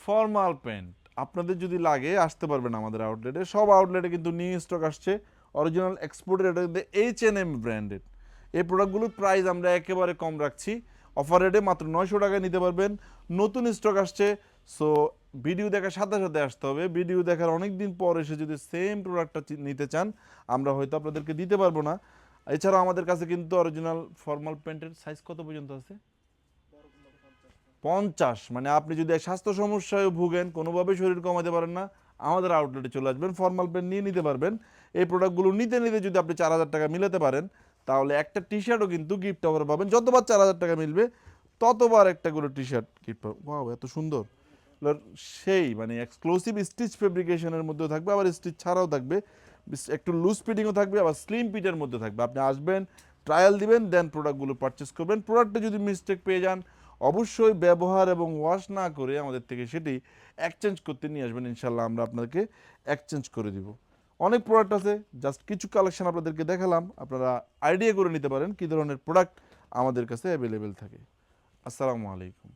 Formal pant আপনাদের যদি লাগে, আসতে পারবেন আমাদের আউটলেটে সব আউটলেটে কিন্তু নিউ স্টক আসছে। অরিজিনাল এক্সপোর্টের এটা কিন্তু এইচ এন এম ব্র্যান্ডেড এই প্রোডাক্টগুলোর প্রাইস আমরা একেবারে কম রাখছি। অফার রেটে মাত্র নয়শো টাকায় নিতে পারবেন। নতুন স্টক আসছে। সো ভিডিও দেখার সাথে সাথে আসতে হবে। ভিডিও দেখার অনেক দিন পর এসে যদি সেম প্রোডাক্টটা নিতে চান, আমরা হয়তো আপনাদেরকে দিতে পারব না। এছাড়াও আমাদের কাছে কিন্তু অরিজিনাল ফর্মাল প্যান্টের সাইজ কত পর্যন্ত আছে? পঞ্চাশ। মানে আপনি যদি স্বাস্থ্য সমস্যায় ভুগেন কোনোভাবে শরীর কমাতে পারেন না, আমাদের আউটলেটে চলে আসবেন ফর্মাল প্যান্ট নিয়ে নিতে পারবেন। এই প্রোডাক্টগুলো নিতে নিতে যদি আপনি চার হাজার টাকা মিলাতে পারেন, তাহলে একটা টি শার্টও কিন্তু গিফট অফার পাবেন। যতবার চার হাজার টাকা মিলবে, ততবার একটা করে টি শার্ট গিফট পাবেন এত সুন্দর। সেই মানে এক্সক্লুসিভ স্টিচ ফেব্রিকেশনের মধ্যেও থাকবে, আবার স্টিচ ছাড়াও থাকবে। একটু লুজ ফিটিংও থাকবে, আবার স্লিম পিটের মধ্যে থাকবে। আপনি আসবেন ট্রায়াল দিবেন দেন প্রোডাক্টগুলো পারচেস করবেন। প্রোডাক্টে যদি মিস্টেক পেয়ে যান অবশ্যই ব্যবহার এবং ওয়াশ না করে আমাদের থেকে সেটি এক্সচেঞ্জ করতে নিয়ে আসবেন ইনশাল্লাহ আমরা আপনাদেরকে এক্সচেঞ্জ করে দিব। অনেক প্রোডাক্ট আছে জাস্ট কিছু কালেকশন আপনাদেরকে দেখালাম, আপনারা আইডিয়া করে নিতে পারেন কী ধরনের প্রোডাক্ট আমাদের কাছে অ্যাভেলেবেল থাকে। আসসালামু আলাইকুম।